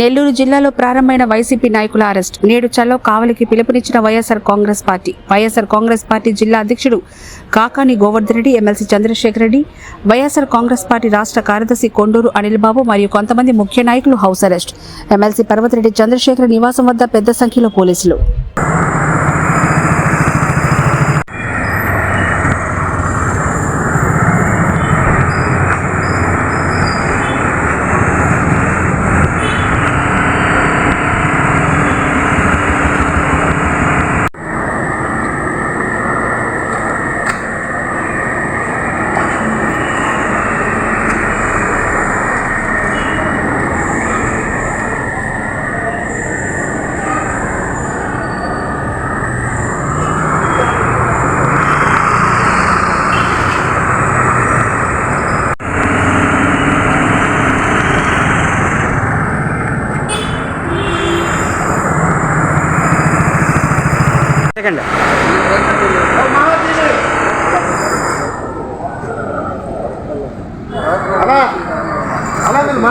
నెల్లూరు జిల్లాలో ప్రారంభమైన వైసీపీ నాయకుల అరెస్ట్. నేడు చలో కావలికి పిలుపునిచ్చిన వైఎస్ఆర్ కాంగ్రెస్ పార్టీ. వైఎస్ఆర్ కాంగ్రెస్ పార్టీ జిల్లా అధ్యక్షుడు కాకాని గోవర్ధన్ రెడ్డి ఎమ్మెల్సీ చంద్రశేఖర్ రెడ్డి వైఎస్ఆర్ కాంగ్రెస్ పార్టీ రాష్ట్ర కార్యదర్శి కొండూరు అనిల్ బాబు మరియు కొంతమంది ముఖ్య నాయకులు house arrest. MLC Parvathireddy Chandrasekhar నివాసం వద్ద పెద్ద సంఖ్యలో పోలీసులు. అలా అలా నేను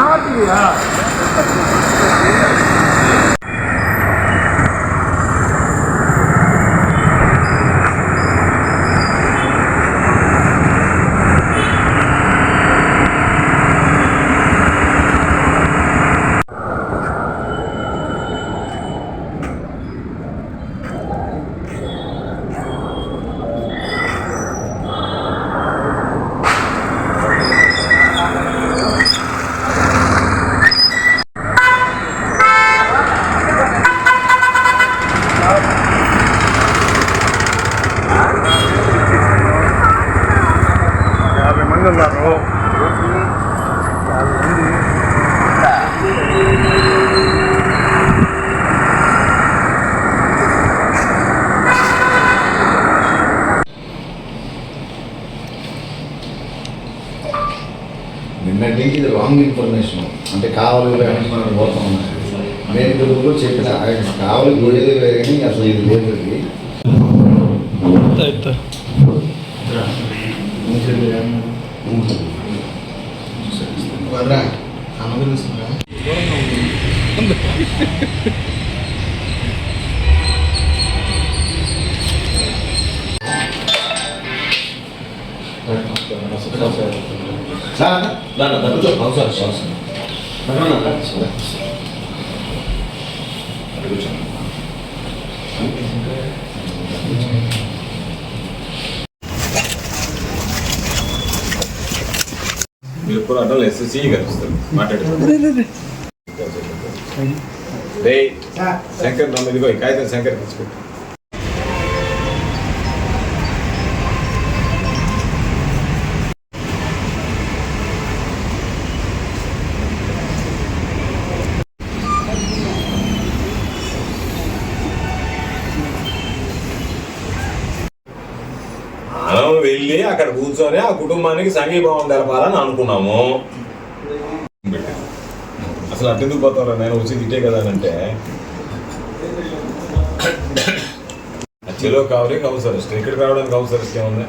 రాంగ్ ఇన్ఫర్మేషన్ అంటే కావాలి వెంటనే పోతా. ఉన్నారు నేను ఇంతకు చెప్పిన ఆయన కావాలి గొడవలు వేరే కానీ అసలు ఇది లేదు సార్ మీరు ఎప్పుడు అడ్డం ఎస్ఎస్సీ కనిపిస్తారు మాట్లాడారు రే శంకర్ నమ్మ ఇదిగో ఈ కాగితం శంకర్ తీసుకుంటా మనం వెళ్ళి అక్కడ కూర్చొని ఆ కుటుంబానికి సంఘీభావం తెలపాలని అనుకున్నాము. అసలు అట్టెందుకు పోతారా నేను వచ్చి ఇటే కదా అంటే. చెలో కావాలి హౌస్ అరెస్ట్ ఇక్కడికి రావడానికి హౌస్ ఏముంది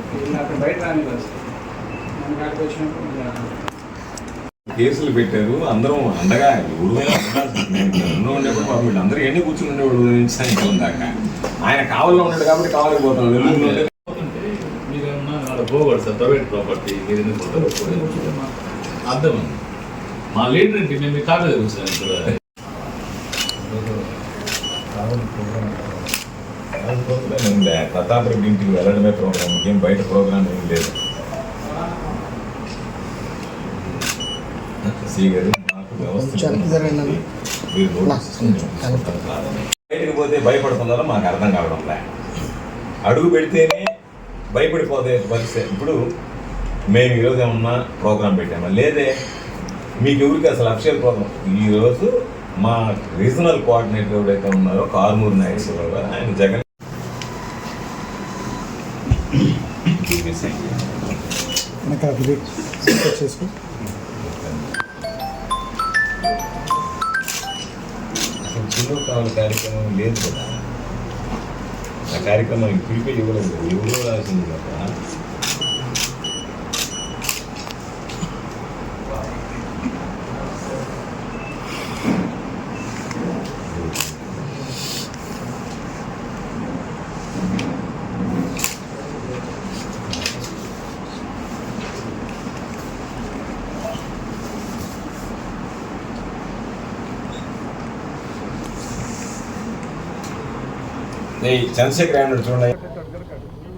కేసులు పెట్టారు అందరం అండగా ఊరు మీద ఎన్నో ఉండేప్పుడు పాపం ఎన్ని కూర్చుని ఉండేవాడు నుంచి దాకా ఆయన కావాలో ఉన్నాడు కాబట్టి కావాలి పోతాం. వెలుగులో ఉంటే మీరేమన్నా ఆడ పోకూడదు సార్ ప్రైవేట్ ప్రాపర్టీ మీరు ఎందుకు పోతారు అర్థం మా లీడర్ ఏంటి మేము మీ కాదు తెలుసు ఇక్కడ ఉండే ప్రతాప్ రెడ్డి ఇంటికి వెళ్ళడమే ప్రోగ్రామ్ ఏం బయట ప్రోగ్రామ్ ఏం లేదు సి గారు మాకు వ్యవస్థ మీరు నోటీస్ ఇస్తున్నారు. బయటకు పోతే భయపడుతున్నారో మాకు అర్థం కావడం లే అడుగు పెడితేనే భయపడిపోతే పరిస్థితి ఇప్పుడు మేము ఈరోజు ఏమన్నా ప్రోగ్రాం పెట్టామా? లేదే. మీకు ఎవరికి అసలు అఫిషియల్ ప్రోగ్రామ్ ఈరోజు మా రీజనల్ కోఆర్డినేటర్ ఎవరైతే ఉన్నారో కార్మూర్ నాగేశ్వరరావు గారు ఆయన జగన్ అసలు చిన్న కావాలి కార్యక్రమం లేదు కదా. ఆ కార్యక్రమం పిలిపి ఇవ్వలేదు కదా. ఎవరో రాసింది కదా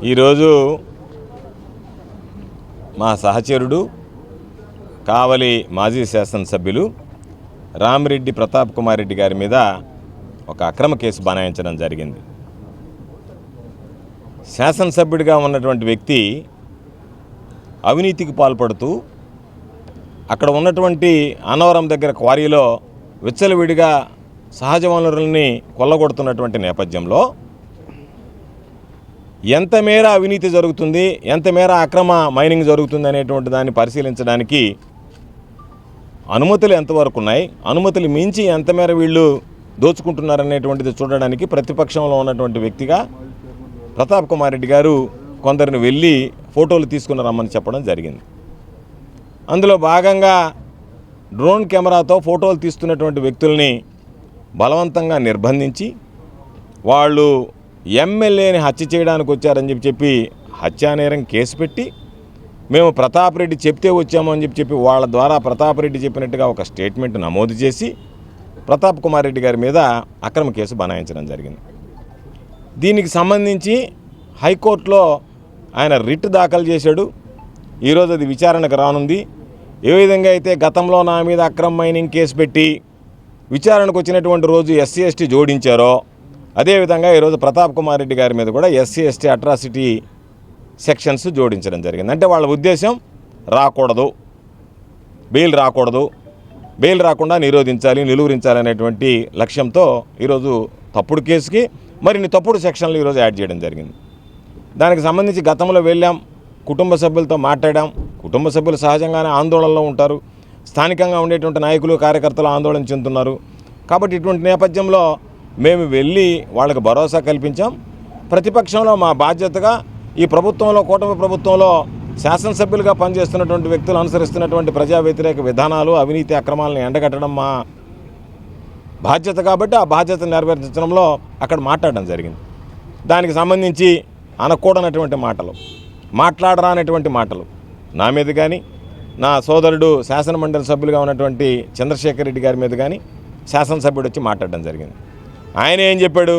ఈరోజు మా సహచరుడు కావలి మాజీ శాసనసభ్యులు రామిరెడ్డి ప్రతాప్ కుమార్ రెడ్డి గారి మీద ఒక అక్రమ కేసు బనాయించడం జరిగింది. శాసనసభ్యుడిగా ఉన్నటువంటి వ్యక్తి అవినీతికి పాల్పడుతూ అక్కడ ఉన్నటువంటి అన్నవరం దగ్గర క్వారీలో విచ్చలవిడిగా సహజ వనరుల్ని కొల్లగొడుతున్నటువంటి నేపథ్యంలో ఎంత మేర అవినీతి జరుగుతుంది ఎంత మేర అక్రమ మైనింగ్ జరుగుతుంది అనేటువంటి దాన్ని పరిశీలించడానికి అనుమతులు ఎంతవరకు ఉన్నాయి అనుమతులు మించి ఎంత మేర వీళ్ళు దోచుకుంటున్నారనేటువంటిది చూడడానికి ప్రతిపక్షంలో ఉన్నటువంటి వ్యక్తిగా ప్రతాప్ కుమార్ రెడ్డి గారు కొందరిని వెళ్ళి ఫోటోలు తీసుకుని రమ్మని చెప్పడం జరిగింది. అందులో భాగంగా డ్రోన్ కెమెరాతో ఫోటోలు తీస్తున్నటువంటి వ్యక్తుల్ని బలవంతంగా నిర్బంధించి వాళ్ళు ఎమ్మెల్యేని హత్య చేయడానికి వచ్చారని చెప్పి చెప్పి హత్యానేరం కేసు పెట్టి మేము ప్రతాప్ రెడ్డి చెప్తే వచ్చాము అని చెప్పి చెప్పి వాళ్ళ ద్వారా ప్రతాప్ రెడ్డి చెప్పినట్టుగా ఒక స్టేట్మెంట్ నమోదు చేసి ప్రతాప్ కుమార్ రెడ్డి గారి మీద అక్రమ కేసు బనాయించడం జరిగింది. దీనికి సంబంధించి హైకోర్టులో ఆయన రిట్ దాఖలు చేశాడు. ఈరోజు అది విచారణకు రానుంది. ఏ విధంగా అయితే గతంలో నా మీద అక్రమ మైనింగ్ కేసు పెట్టి విచారణకు వచ్చినటువంటి రోజు ఎస్సీ ఎస్టీ జోడించారో అదేవిధంగా ఈరోజు ప్రతాప్ కుమార్ రెడ్డి గారి మీద కూడా ఎస్సీ ఎస్టీ అట్రాసిటీ సెక్షన్స్ జోడించడం జరిగింది. అంటే వాళ్ళ ఉద్దేశం రాకూడదు. బెయిల్ రాకూడదు. బెయిల్ రాకుండా నిరోధించాలి నిలువరించాలి అనేటువంటి లక్ష్యంతో ఈరోజు తప్పుడు కేసుకి మరిన్ని తప్పుడు సెక్షన్లు ఈరోజు యాడ్ చేయడం జరిగింది. దానికి సంబంధించి గతంలో వెళ్ళాం కుటుంబ సభ్యులతో మాట్లాడాం. కుటుంబ సభ్యులు సహజంగానే ఆందోళనలో ఉంటారు. స్థానికంగా ఉండేటువంటి నాయకులు కార్యకర్తలు ఆందోళన చెందుతున్నారు. కాబట్టి ఇటువంటి నేపథ్యంలో మేము వెళ్ళి వాళ్ళకి భరోసా కల్పించాం. ప్రతిపక్షంలో మా బాధ్యతగా ఈ ప్రభుత్వంలో కూటమి ప్రభుత్వంలో శాసనసభ్యులుగా పనిచేస్తున్నటువంటి వ్యక్తులు అనుసరిస్తున్నటువంటి ప్రజా వ్యతిరేక విధానాలు అవినీతి అక్రమాలను ఎండగట్టడం మా బాధ్యత కాబట్టి ఆ బాధ్యత నెరవేర్చడంలో అక్కడ మాట్లాడడం జరిగింది. దానికి సంబంధించి అనకూడనటువంటి మాటలు మాట్లాడరానటువంటి మాటలు నా మీద కానీ నా సోదరుడు శాసనమండలి సభ్యులుగా ఉన్నటువంటి చంద్రశేఖర్ రెడ్డి గారి మీద కానీ శాసనసభ్యుడు వచ్చి మాట్లాడడం జరిగింది. ఆయన ఏం చెప్పాడు?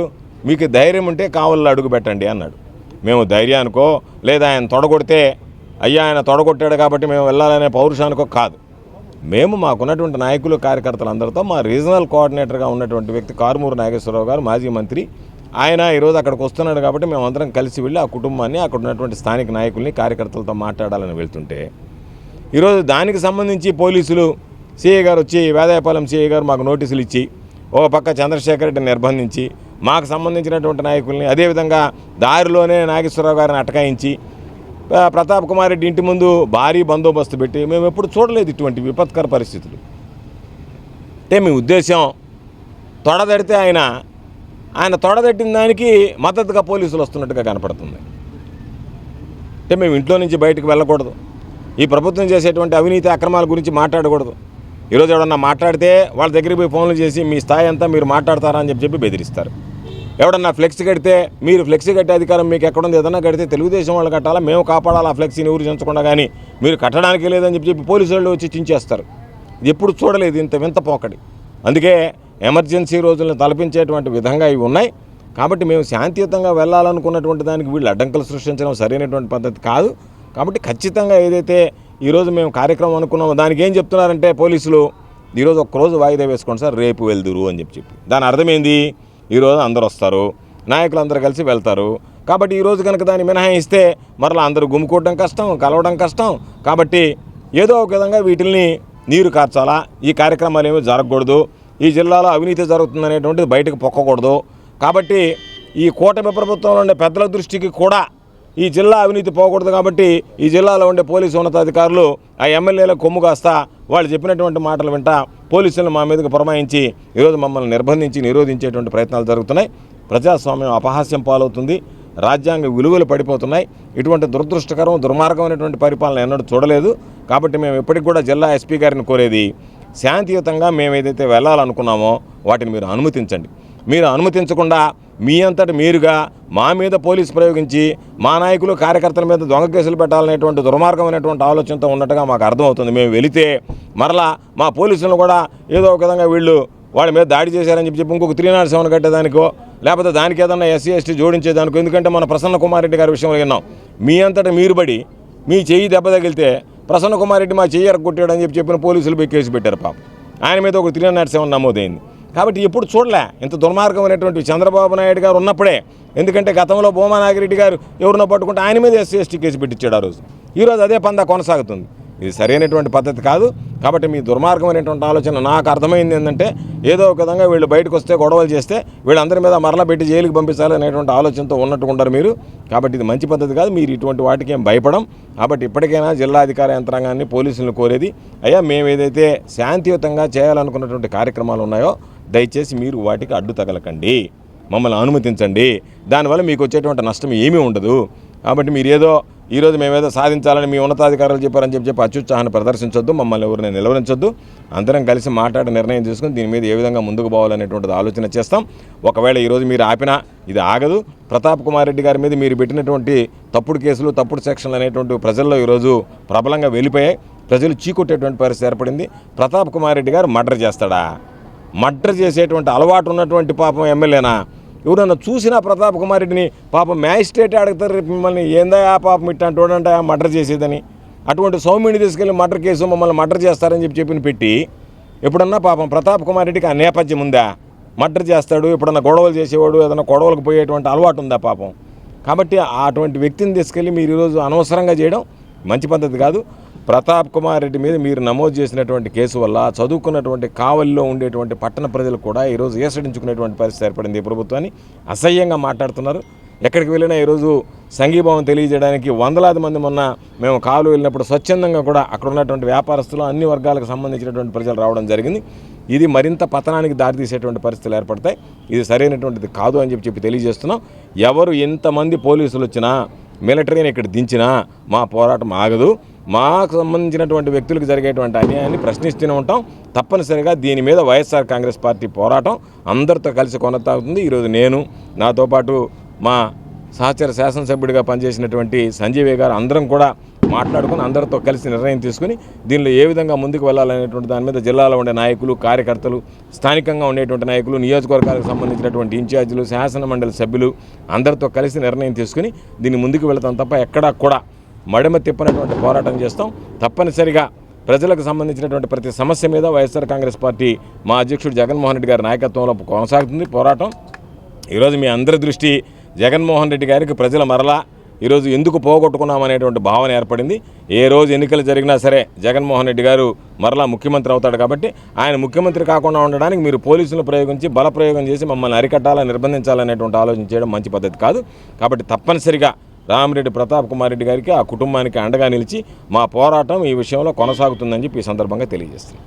మీకు ధైర్యం ఉంటే కావల్లో అడుగు పెట్టండి అన్నాడు. మేము ధైర్యానికో లేదా ఆయన తొడగొడితే అయ్యా ఆయన తొడగొట్టాడు కాబట్టి మేము వెళ్ళాలనే పౌరుషానికో కాదు. మేము మాకున్నటువంటి నాయకులు కార్యకర్తలు అందరితో మా రీజనల్ కోఆర్డినేటర్గా ఉన్నటువంటి వ్యక్తి కారుమూరు నాగేశ్వరరావు గారు మాజీ మంత్రి. ఆయన ఈరోజు అక్కడికి వస్తున్నాడు కాబట్టి మేము అందరం కలిసి వెళ్ళి ఆ కుటుంబాన్ని అక్కడ ఉన్నటువంటి స్థానిక నాయకుల్ని కార్యకర్తలతో మాట్లాడాలని వెళ్తుంటే ఈరోజు దానికి సంబంధించి పోలీసులు సిఐ గారు వచ్చి వేదాయపాలెం సిఐ గారు మాకు నోటీసులు ఇచ్చి ఓ పక్క చంద్రశేఖర్ రెడ్డిని నిర్బంధించి మాకు సంబంధించినటువంటి నాయకుల్ని అదేవిధంగా దారిలోనే నాగేశ్వరరావు గారిని అటకాయించి ప్రతాప్ కుమార్ రెడ్డి ఇంటి ముందు భారీ బందోబస్తు పెట్టి మేము ఎప్పుడు చూడలేదు ఇటువంటి విపత్కర పరిస్థితులు. అంటే మీ ఉద్దేశం తొడదడితే ఆయన ఆయన తొడదట్టిన దానికి మద్దతుగా పోలీసులు వస్తున్నట్టుగా కనపడుతుంది. అంటే మేము ఇంట్లో నుంచి బయటకు వెళ్ళకూడదు. ఈ ప్రభుత్వం చేసేటువంటి అవినీతి అక్రమాల గురించి మాట్లాడకూడదు. ఈరోజు ఎవడన్నా మాట్లాడితే వాళ్ళ దగ్గరికి పోయి ఫోన్లు చేసి మీ స్థాయి అంతా మీరు మాట్లాడతారా అని చెప్పి చెప్పి బెదిరిస్తారు. ఎవడన్నా ఫ్లెక్స్ కడితే మీరు ఫ్లెక్సీ కట్టే అధికారం మీకు ఎక్కడుంది? ఏదన్నా కడితే తెలుగుదేశం వాళ్ళు కట్టాలా? మేము కాపాడాలా ఆ ఫ్లెక్సీని ఊరు చెంచకుండా కానీ? మీరు కట్టడానికి లేదని చెప్పి చెప్పి పోలీసు వాళ్ళు వచ్చి చించేస్తారు. ఎప్పుడు చూడలేదు ఇంత వింత పోకడి. అందుకే ఎమర్జెన్సీ రోజులను తలపించేటువంటి విధంగా ఇవి ఉన్నాయి. కాబట్టి మేము శాంతియుతంగా వెళ్ళాలనుకున్నటువంటి దానికి వీళ్ళు అడ్డంకులు సృష్టించడం సరైనటువంటి పద్ధతి కాదు. కాబట్టి ఖచ్చితంగా ఏదైతే ఈరోజు మేము కార్యక్రమం అనుకున్నాము. దానికి ఏం చెప్తున్నారంటే పోలీసులు ఈరోజు ఒక్కరోజు వాయిదా వేసుకోండి సార్ రేపు వెళ్దురు అని చెప్పి చెప్పి. దాని అర్థమైంది? ఈరోజు అందరు వస్తారు నాయకులు అందరూ కలిసి వెళ్తారు. కాబట్టి ఈరోజు కనుక దాన్ని మినహాయిస్తే మరలా అందరూ గుమ్ముకోవడం కష్టం కలవడం కష్టం. కాబట్టి ఏదో ఒక విధంగా వీటిల్ని నీరు కార్చాలా? ఈ కార్యక్రమాలు ఏమీ జరగకూడదు. ఈ జిల్లాలో అవినీతి జరుగుతుందనేటువంటిది బయటకు పొక్కకూడదు. కాబట్టి ఈ కూటమి ప్రభుత్వంలో ఉండే పెద్దల దృష్టికి కూడా ఈ జిల్లా అవినీతి పోకూడదు కాబట్టి ఈ జిల్లాలో ఉండే పోలీసు ఉన్నతాధికారులు ఆ ఎమ్మెల్యేల కొమ్ము కాస్త వాళ్ళు చెప్పినటువంటి మాటలు వింటా పోలీసులను మా మీదకు పురమాయించి ఈరోజు మమ్మల్ని నిర్బంధించి నిరోధించేటువంటి ప్రయత్నాలు జరుగుతున్నాయి. ప్రజాస్వామ్యం అపహాస్యం పాలవుతుంది. రాజ్యాంగ విలువలు పడిపోతున్నాయి. ఇటువంటి దురదృష్టకరం దుర్మార్గమైనటువంటి పరిపాలన ఎన్నడూ చూడలేదు. కాబట్టి మేము ఎప్పటికి కూడా జిల్లా ఎస్పీ గారిని కోరేది శాంతియుతంగా మేము ఏదైతే వెళ్ళాలనుకున్నామో వాటిని మీరు అనుమతించండి. మీరు అనుమతించకుండా మీ అంతటి మీరుగా మా మీద పోలీసు ప్రయోగించి మా నాయకులు కార్యకర్తల మీద దొంగ కేసులు పెట్టాలనేటువంటి దుర్మార్గమైనటువంటి ఆలోచనతో ఉన్నట్టుగా మాకు అర్థమవుతుంది. మేము వెళితే మరలా మా పోలీసులను కూడా ఏదో ఒక విధంగా వీళ్ళు వాళ్ళ మీద దాడి చేశారని చెప్పి చెప్పి ఇంకొక త్రీ నాట్ సెవెన్ కట్టేదానికో లేకపోతే దానికి ఏదన్నా ఎస్సీ ఎస్టీ జోడించేదానికి ఎందుకంటే మన ప్రసన్న కుమార్ రెడ్డి గారి విషయంలో విన్నాం. మీ అంతటా మీరు పడి మీ చెయ్యి దెబ్బ తగిలితే ప్రసన్న కుమార్ రెడ్డి మా చెయ్యి ఎరగొట్టాడని చెప్పి చెప్పిన పోలీసులు పోయి కేసు పెట్టారు పాపం. ఆయన మీద ఒక త్రీ నాట్ సెవెన్ నమోదైంది. కాబట్టి ఎప్పుడు చూడలే. ఇంత దుర్మార్గమైనటువంటి చంద్రబాబు నాయుడు గారు ఉన్నప్పుడే. ఎందుకంటే గతంలో భూమా నాగిరెడ్డి గారు ఎవరినో పట్టుకుంటే ఆయన మీద ఎస్సీ ఎస్టీ కేసు పెట్టించాడు ఆ రోజు. ఈరోజు అదే పందా కొనసాగుతుంది. ఇది సరైనటువంటి పద్ధతి కాదు. కాబట్టి మీ దుర్మార్గమైనటువంటి ఆలోచన నాకు అర్థమైంది ఏంటంటే ఏదో ఒక విధంగా వీళ్ళు బయటకు వస్తే గొడవలు చేస్తే వీళ్ళందరి మీద మరలా పెట్టి జైలుకి పంపించాలి అనేటువంటి ఆలోచనతో ఉండరు మీరు. కాబట్టి ఇది మంచి పద్ధతి కాదు. మీరు ఇటువంటి వాటికి ఏం భయపడం. కాబట్టి ఇప్పటికైనా జిల్లా అధికార యంత్రాంగాన్ని పోలీసులను కోరేది అయ్యా మేము ఏదైతే శాంతియుతంగా చేయాలనుకున్నటువంటి కార్యక్రమాలు ఉన్నాయో దయచేసి మీరు వాటికి అడ్డు తగలకండి. మమ్మల్ని అనుమతించండి. దానివల్ల మీకు వచ్చేటువంటి నష్టం ఏమీ ఉండదు. కాబట్టి మీరు ఏదో ఈరోజు మేమేదో సాధించాలని మీ ఉన్నతాధికారులు చెప్పారని చెప్పి చెప్పి అత్యుత్సాహాన్ని ప్రదర్శించొద్దు మమ్మల్ని ఎవరిని నిలవరించొద్దు. అందరం కలిసి మాట్లాడి నిర్ణయం తీసుకుని దీని మీద ఏ విధంగా ముందుకు పోవాలనేటువంటిది ఆలోచన చేస్తాం. ఒకవేళ ఈరోజు మీరు ఆపినా ఇది ఆగదు. ప్రతాప్ కుమార్ రెడ్డి గారి మీద మీరు పెట్టినటువంటి తప్పుడు కేసులు తప్పుడు సెక్షన్లు అనేటువంటి ప్రజల్లో ఈరోజు ప్రబలంగా వెళ్ళిపోయాయి. ప్రజలు చీకొట్టేటువంటి పరిస్థితి ఏర్పడింది. ప్రతాప్ కుమార్ రెడ్డి గారు మర్డర్ చేస్తాడా? మర్డర్ చేసేటువంటి అలవాటు ఉన్నటువంటి పాపం ఎమ్మెల్యేనా? ఎవరన్నా చూసినా ప్రతాప్ కుమార్ రెడ్డిని పాపం మ్యాజిస్ట్రేట్ అడుగుతారు రేపు మిమ్మల్ని ఏందా ఆ పాపం ఇట్టాంటి ఆ మర్డర్ చేసేదని? అటువంటి సౌమ్యుని తీసుకెళ్ళి మర్డర్ కేసు మమ్మల్ని మర్డర్ చేస్తారని చెప్పి చెప్పిన పెట్టి ఎప్పుడన్నా పాపం ప్రతాప్ కుమార్ రెడ్డికి ఆ నేపథ్యం ఉందా? మర్డర్ చేస్తాడు ఎప్పుడన్నా గొడవలు చేసేవాడు ఏదైనా గొడవలకు పోయేటువంటి అలవాటు ఉందా పాపం? కాబట్టి అటువంటి వ్యక్తిని తీసుకెళ్ళి మీరు ఈరోజు అనవసరంగా చేయడం మంచి పద్ధతి కాదు. ప్రతాప్ కుమార్ రెడ్డి మీద మీరు నమోదు చేసినటువంటి కేసు వల్ల చదువుకున్నటువంటి కావలిలో ఉండేటువంటి పట్టణ ప్రజలు కూడా ఈరోజు ఏసడించుకునేటువంటి పరిస్థితి ఏర్పడింది ఈ ప్రభుత్వాన్ని. అసహ్యంగా మాట్లాడుతున్నారు. ఎక్కడికి వెళ్ళినా ఈరోజు సంఘీభావం తెలియజేయడానికి వందలాది మంది మొన్న మేము కాలు వెళ్ళినప్పుడు స్వచ్ఛందంగా కూడా అక్కడ ఉన్నటువంటి వ్యాపారస్తులు అన్ని వర్గాలకు సంబంధించినటువంటి ప్రజలు రావడం జరిగింది. ఇది మరింత పతనానికి దారితీసేటువంటి పరిస్థితులు ఏర్పడతాయి. ఇది సరైనటువంటిది కాదు అని చెప్పి చెప్పి తెలియజేస్తున్నాం. ఎవరు ఎంతమంది పోలీసులు వచ్చినా మిలిటరీని ఇక్కడ దించినా మా పోరాటం ఆగదు. మాకు సంబంధించినటువంటి వ్యక్తులకు జరిగేటువంటి అన్యాయాన్ని ప్రశ్నిస్తూనే ఉంటాం. తప్పనిసరిగా దీని మీద వైఎస్ఆర్ కాంగ్రెస్ పార్టీ పోరాటం అందరితో కలిసి కొనసాగుతుంది. ఈరోజు నేను నాతో పాటు మా సహచర శాసనసభ్యుడిగా పనిచేసినటువంటి సంజీవయ్య గారు అందరం కూడా మాట్లాడుకుని అందరితో కలిసి నిర్ణయం తీసుకుని దీనిలో ఏ విధంగా ముందుకు వెళ్ళాలనేటువంటి దాని మీద జిల్లాలో ఉండే నాయకులు కార్యకర్తలు స్థానికంగా ఉండేటువంటి నాయకులు నియోజకవర్గాలకు సంబంధించినటువంటి ఇన్ఛార్జీలు శాసన మండలి సభ్యులు అందరితో కలిసి నిర్ణయం తీసుకుని దీన్ని ముందుకు వెళతాం తప్ప ఎక్కడా కూడా మడమ తిప్పనటువంటి పోరాటం చేస్తాం. తప్పనిసరిగా ప్రజలకు సంబంధించినటువంటి ప్రతి సమస్య మీద వైఎస్ఆర్ కాంగ్రెస్ పార్టీ మా అధ్యక్షుడు జగన్మోహన్ రెడ్డి గారి నాయకత్వంలో కొనసాగుతుంది. పోరాటం. ఈరోజు మీ అందరి దృష్టి జగన్మోహన్ రెడ్డి గారికి ప్రజల మరలా ఈరోజు ఎందుకు పోగొట్టుకున్నామనేటువంటి భావన ఏర్పడింది. ఏ రోజు ఎన్నికలు జరిగినా సరే జగన్మోహన్ రెడ్డి గారు మరలా ముఖ్యమంత్రి అవుతాడు కాబట్టి ఆయన ముఖ్యమంత్రి కాకుండా ఉండడానికి మీరు పోలీసులు ప్రయోగించి బలప్రయోగం చేసి మమ్మల్ని అరికట్టాలని నిర్బంధించాలనేటువంటి ఆలోచన చేయడం మంచి పద్ధతి కాదు. కాబట్టి తప్పనిసరిగా రామిరెడ్డి ప్రతాప్ కుమార్ రెడ్డి గారికి ఆ కుటుంబానికి అండగా నిలిచి మా పోరాటం ఈ విషయంలో కొనసాగుతుందని చెప్పి ఈ సందర్భంగా తెలియజేస్తున్నాం.